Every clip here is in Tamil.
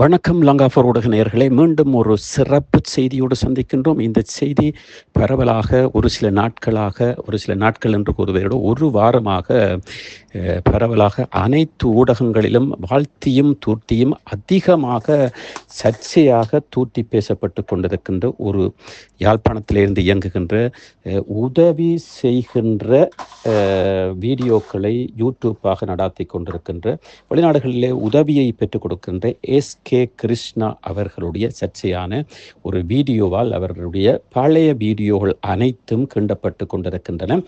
வணக்கம் லங்காஃபர் ஊடக நேயர்களே. மீண்டும் ஒரு சிறப்பு செய்தியோடு சந்திக்கின்றோம். இந்த செய்தி பரவலாக ஒரு சில நாட்களாக ஒரு சில நாட்கள் என்று கூறுவதோடு ஒரு வாரமாக பரவலாக அனைத்து ஊடகங்களிலும் வாழ்த்தியும் தூர்த்தியும் அதிகமாக சர்ச்சையாக தூர்த்தி பேசப்பட்டு கொண்டிருக்கின்ற ஒரு யாழ்ப்பாணத்திலிருந்து இயங்குகின்ற உதவி செய்கின்ற வீடியோக்களை யூடியூப்பாக நடாத்தி கொண்டிருக்கின்ற வெளிநாடுகளிலே உதவியை பெற்றுக் கொடுக்கின்ற எஸ் கே கிருஷ்ணா அவர்களுடைய சர்ச்சையான ஒரு வீடியோவால் அவர்களுடைய பழைய வீடியோகள் அனைத்தும் கிண்டப்பட்டு கொண்டிருக்கின்றன.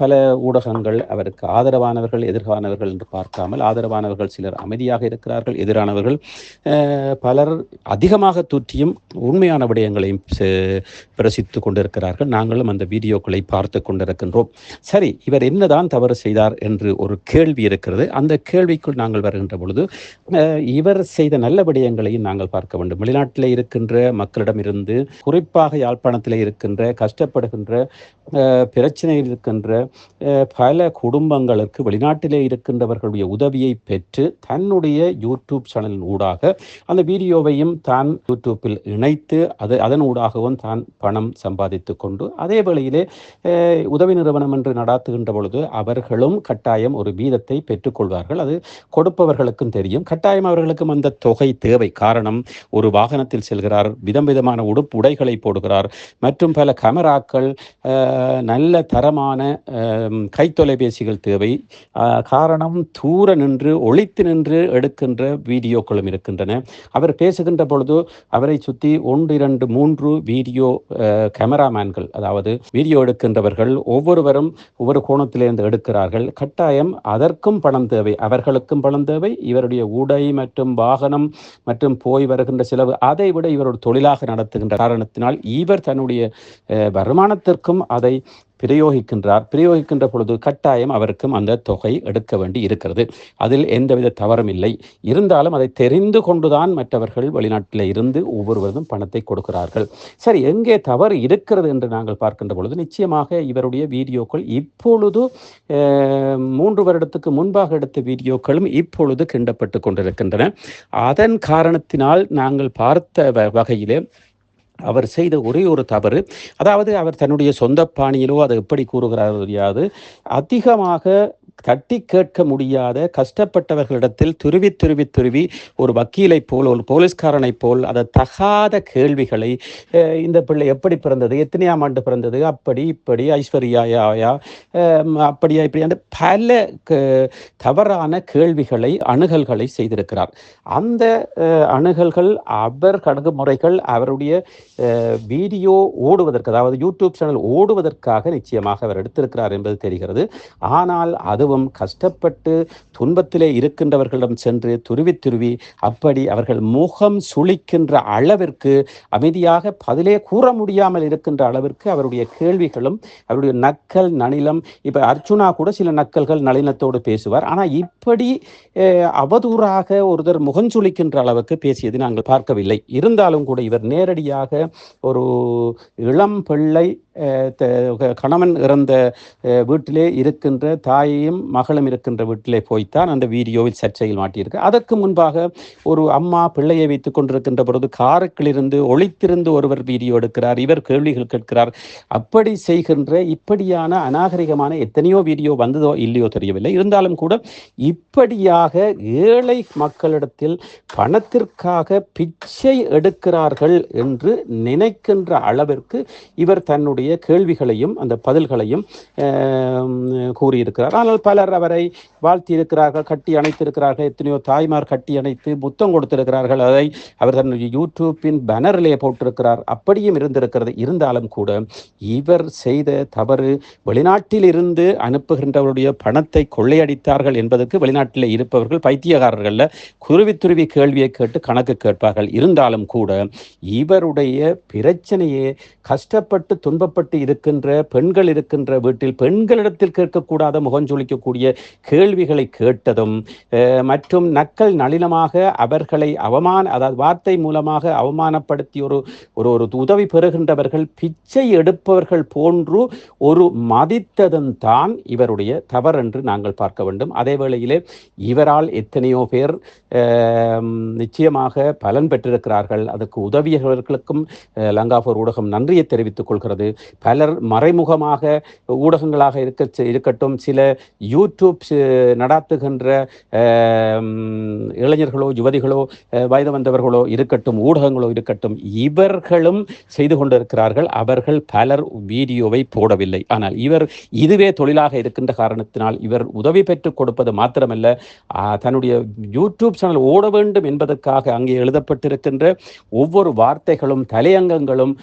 பல ஊடகங்கள் அவருக்கு ஆதரவானவர்கள் எதிரானவர்கள் என்று பார்க்காமல் ஆதரவானவர்கள் சிலர் அமைதியாக இருக்கிறார்கள். எதிரானவர்கள் பலர் அதிகமாக தூற்றியும் உண்மையான விடயங்களையும் பிரசித்து கொண்டிருக்கிறார்கள். நாங்களும் அந்த வீடியோக்களை பார்த்து கொண்டிருக்கின்றோம். சரி இவர் என்னதான் தவறு செய்தார் என்று ஒரு கேள்வி இருக்கிறது. அந்த கேள்விக்குள் நாங்கள் வருகின்ற பொழுது இவர் செய்த நல்ல விடயங்களையும் நாங்கள் பார்க்க வேண்டும். வெளிநாட்டில் இருக்கின்ற மக்களிடமிருந்து குறிப்பாக யாழ்ப்பாணத்தில் இருக்கின்ற கஷ்டப்படுகின்ற பிரச்சனையில் இருக்கின்ற பல குடும்பங்களுக்கு வெளிநாட்டிலே இருக்கின்றவர்களுடைய உதவியை பெற்று தன்னுடைய யூடியூப் சேனலின் ஊடாக அந்த வீடியோவையும் தான் யூடியூப்பில் இணைத்து அது அதன் ஊடாகவும் தான் பணம் சம்பாதித்து கொண்டு அதே வேளையிலே உதவி நிறுவனம் என்று நடாத்துகின்ற பொழுது அவர்களும் கட்டாயம் ஒரு வீதத்தை பெற்றுக்கொள்வார்கள் அது கொடுப்பவர்களுக்கும் தெரியும். கட்டாயம் அவர்களுக்கும் அந்த தொகை தொகை தேவை காரணம். ஒரு வாகனத்தில் செல்கிறார் விதம் விதமான உடுப்பு உடைகளை போடுகிறார் மற்றும் பல கேமராக்கள் நல்ல தரமான கைத்தொலைபேசிகள் தேவை. காரணம் தூர நின்று ஒழித்து நின்று எடுக்கின்ற வீடியோக்களும் இருக்கின்றன. அவர் பேசுகின்ற பொழுது அவரை சுற்றி ஒன்று இரண்டு மூன்று வீடியோ கேமராமேன்கள் அதாவது வீடியோ எடுக்கின்றவர்கள் ஒவ்வொருவரும் ஒவ்வொரு கோணத்திலிருந்து எடுக்கிறார்கள். கட்டாயம் அதற்கும் பணம் தேவை அவர்களுக்கும் பணம் தேவை. இவருடைய உடை மற்றும் வாகனம் மற்றும் போய் வருகின்ற செலவு அதை விட இவர் ஒரு தொழிலாக நடத்துகின்ற காரணத்தினால் இவர் தன்னுடைய வருமானத்திற்கும் அதை பிரயோகிக்கின்றார். பிரயோகிக்கின்ற பொழுது கட்டாயம் அவருக்கும் அந்த தொகை எடுக்க வேண்டி இருக்கிறது. அதில் எந்தவித தவறும் இல்லை. இருந்தாலும் அதை தெரிந்து கொண்டுதான் மற்றவர்கள் வெளிநாட்டில் இருந்து ஒவ்வொருவரும் பணத்தை கொடுக்கிறார்கள். சரி எங்கே தவறு இருக்கிறது என்று நாங்கள் பார்க்கின்ற பொழுது நிச்சயமாக இவருடைய வீடியோக்கள் இப்பொழுது மூன்று வருடத்துக்கு முன்பாக எடுத்த வீடியோக்களும் இப்பொழுது கிண்டப்பட்டு கொண்டிருக்கின்றன. அதன் காரணத்தினால் நாங்கள் பார்த்த வ- வகையிலே அவர் செய்த ஒரே ஒரு தவறு. அதாவது அவர் தன்னுடைய சொந்த பாணியிலோ அதை எப்படி கூறுகிறார் தெரியாது. அதிகமாக தட்டி கேட்க முடியாத கஷ்டப்பட்டவர்களிடத்தில் துருவி துருவி துருவி ஒரு வக்கீலைப் போல் ஒரு போலீஸ்காரனைப் போல் அதை தகாத கேள்விகளை இந்த பிள்ளை எப்படி பிறந்தது? எத்தனையாம் ஆண்டு பிறந்தது? அப்படி இப்படி ஐஸ்வர்யாயா அப்படியா இப்படி அந்த பல க- தவறான கேள்விகளை அணுகல்களை செய்திருக்கிறார். அந்த அணுகல்கள் அவர் அணுகுமுறைகள் அவருடைய வீடியோ ஓடுவதற்கு அதாவது யூடியூப் சேனல் ஓடுவதற்காக நிச்சயமாக அவர் எடுத்திருக்கிறார் என்பது தெரிகிறது. ஆனால் அது அதுவும் கஷ்டப்பட்டு துன்பத்திலே இருக்கின்றவர்களிடம் சென்று துருவி துருவி அப்படி அவர்கள் முகம் சுளிக்கின்ற அளவிற்கு அமைதியாக பதிலே கூற முடியாமல் இருக்கின்ற அளவிற்கு அவருடைய கேள்விகளும் அவருடைய நக்கல் நளினம் இப்ப அர்ச்சுனா கூட சில நக்கல்கள் நளினத்தோடு பேசுவார். ஆனா இப்படி அவதூறாக ஒருத்தர் முகஞ்சுளிக்கின்ற அளவுக்கு பேசியது நாங்கள் பார்க்கவில்லை. இருந்தாலும் கூட இவர் நேரடியாக ஒரு இளம் பிள்ளை கணவன் இறந்த வீட்டிலே இருக்கின்ற தாயையும் மகளும் இருக்கின்ற வீட்டிலே போய்த்தான் அந்த வீடியோவில் சர்ச்சையில் மாட்டியிருக்கு. அதற்கு முன்பாக ஒரு அம்மா பிள்ளையை வைத்துக் கொண்டிருக்கின்ற பொழுது காருக்கிலிருந்து ஒளித்திருந்து ஒருவர் வீடியோ எடுக்கிறார் இவர் கேள்விகள் கேட்கிறார். அப்படி செய்கின்ற இப்படியான அநாகரிகமான எத்தனையோ வீடியோ வந்ததோ இல்லையோ தெரியவில்லை. இருந்தாலும் கூட இப்படியாக ஏழை மக்களிடத்தில் பணத்திற்காக பிச்சை எடுக்கிறார்கள் என்று நினைக்கின்ற அளவிற்கு இவர் தன்னுடைய கேள்விகளையும் அந்த பதில்களையும் கூறியிருக்கிறார். ஆனால் பலர் அவரை வாழ்த்தியிருக்கிறார்கள் கட்டி அணைத்திருக்கிறார்கள் எத்தனையோ தாய்மார் கட்டி அணைத்து புத்தம் கொடுத்திருக்கிறார்கள். அதை அவர் தன்னுடைய யூடியூப்பின் பேனரிலே போட்டிருக்கிறார். அப்படியும் இருந்திருக்கிறது. இருந்தாலும் கூட இவர் செய்த தவறு வெளிநாட்டில் இருந்து அனுப்புகின்றவருடைய பணத்தை கொள்ளையடித்தார்கள் என்பதற்கு வெளிநாட்டில் இருப்பவர்கள் பைத்தியகாரர்களில் குருவி துருவி கேள்வியை கேட்டு கணக்கு கேட்பார்கள். இருந்தாலும் கூட இவருடைய பிரச்சனையே கஷ்டப்பட்டு துன்பப்பட்டு இருக்கின்ற பெண்கள் இருக்கின்ற வீட்டில் பெண்களிடத்தில் கேட்கக்கூடாத முகஞ்சொலி வைக்கக்கூடிய கேள்விகளை கேட்டதும் மற்றும் நக்கல் நளினமாக அவர்களை அவமான அதாவது வார்த்தை மூலமாக அவமானப்படுத்தி ஒரு ஒரு ஒரு உதவி பெறுகின்றவர்கள் பிச்சை எடுப்பவர்கள் போன்று ஒரு மதித்ததும் தான் இவருடைய தவறு என்று நாங்கள் பார்க்க வேண்டும். அதே வேளையிலே இவரால் எத்தனையோ பேர் நிச்சயமாக பலன் பெற்றிருக்கிறார்கள். அதுக்கு உதவியவர்களுக்கும் லங்காபூர் ஊடகம் நன்றியை தெரிவித்துக் கொள்கிறது. பலர் மறைமுகமாக ஊடகங்களாக இருக்க இருக்கட்டும் சில யூடியூப் நடாத்துகின்ற இளைஞர்களோ யுவதிகளோ வயது வந்தவர்களோ இருக்கட்டும் ஊடகங்களோ இருக்கட்டும் இவர்களும் செய்து கொண்டிருக்கிறார்கள். அவர்கள் பலர் வீடியோவை போடவில்லை. ஆனால் இவர் இதுவே தொழிலாக இருக்கின்ற காரணத்தினால் இவர் உதவி பெற்றுக் கொடுப்பது மாத்திரமல்ல. தன்னுடைய யூடியூப் சேனல் ஓட வேண்டும் என்பதற்காக அங்கே எழுதப்பட்டிருக்கின்ற ஒவ்வொரு வார்த்தைகளும் தலையங்கங்களும்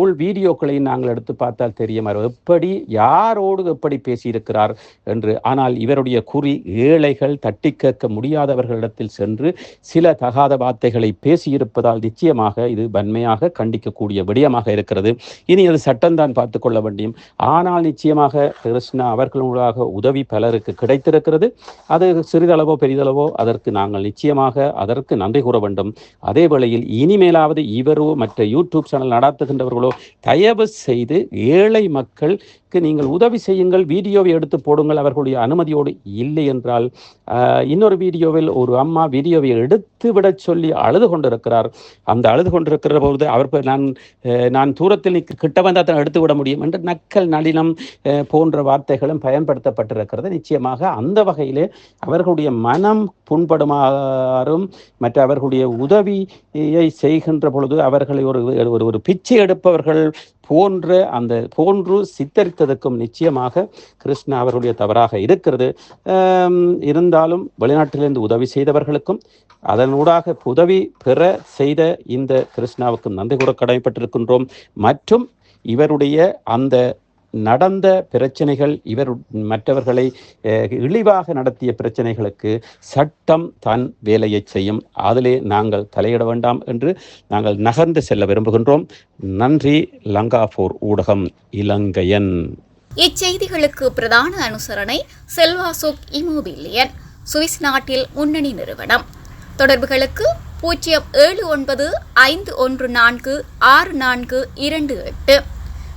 உள் வீடியோக்களையும் நாங்கள் எடுத்து பார்த்தால் தெரியும் எப்படி யாரோடு எப்படி பேசியிருக்கிறார் என்று ஆனால் இவருடைய குறி ஏழைகள் தட்டி கேட்க முடியாதவர்களிடத்தில் சென்று சில தகாத வார்த்தைகளை பேசியிருப்பதால் நிச்சயமாக இது வன்மையாக கண்டிக்கக்கூடிய விடயமாக இருக்கிறது. இனி அது சட்டம்தான் பார்த்து கொள்ள வேண்டியும். ஆனால் நிச்சயமாக கிருஷ்ணா அவர்களாக உதவி பலருக்கு கிடைத்திருக்கிறது. அது சிறிதளவோ பெரிதளவோ அதற்கு நாங்கள் நிச்சயமாக அதற்கு நன்றி கூற வேண்டும். அதே வேளையில் இனிமேலாவது இவரோ மற்ற யூடியூப் சேனல் நடத்துகின்றவர்களோ தயவு செய்து ஏழை மக்களுக்கு நீங்கள் உதவி செய்யுங்கள். வீடியோவை எடுத்து போடுங்கள். அவர்களுடைய அனுமதியோடு இல்லை என்றால் இன்னொரு வீடியோவில் ஒரு அம்மா வீடியோவை எடுத்து விட சொல்லி அழுது கொண்டிருக்கிறார். அந்த அழுது கொண்டிருக்கிற பொழுது அவர் நான் நான் தூரத்தில் கிட்ட வந்தால் தான் எடுத்து விட முடியும் என்று நக்கல் நளினம் போன்ற வார்த்தைகளும் பயன்படுத்தப்பட்டிருக்கிறது. நிச்சயமாக அந்த வகையிலே அவர்களுடைய மனம் புண்படுமாறும் மற்ற அவர்களுடைய உதவியை செய்கின்ற பொழுது அவர்களை ஒரு ஒரு பிச்சை எடுப்பவர்கள் போன்ற அந்த போன்று சித்தரித்ததற்கும் நிச்சயமாக கிருஷ்ணா அவர்களுடைய தவறாக இருக்கிறது. இருந்தாலும் வெளிநாட்டிலிருந்து உதவி செய்தவர்களுக்கும் அதனூடாக உதவி பெற செய்த இந்த கிருஷ்ணாவுக்கும் நன்றி கூற கடமைப்பட்டிருக்கின்றோம். மற்றும் இவருடைய அந்த நடந்த பிரச்சனைகள் இவர் மற்றவர்களை இழிவாக நடத்திய பிரச்சனைகளுக்கு சட்டம் தன் வேலையை செய்யும். அதிலே நாங்கள் தலையிட வேண்டாம் என்று நாங்கள் நகர்ந்து செல்ல விரும்புகின்றோம். நன்றி லங்காபூர் ஊடகம் இலங்கையன். இச்செய்திகளுக்கு பிரதான அனுசரணை செல்வாசோக் இமோபிலியன் சுவிஸ் நாட்டில் முன்னணி நிறுவனம். தொடர்புகளுக்கு பூஜ்ஜியம் ஏழு ஒன்பது ஐந்து ஒன்று நான்கு ஆறு நான்கு இரண்டு எட்டு.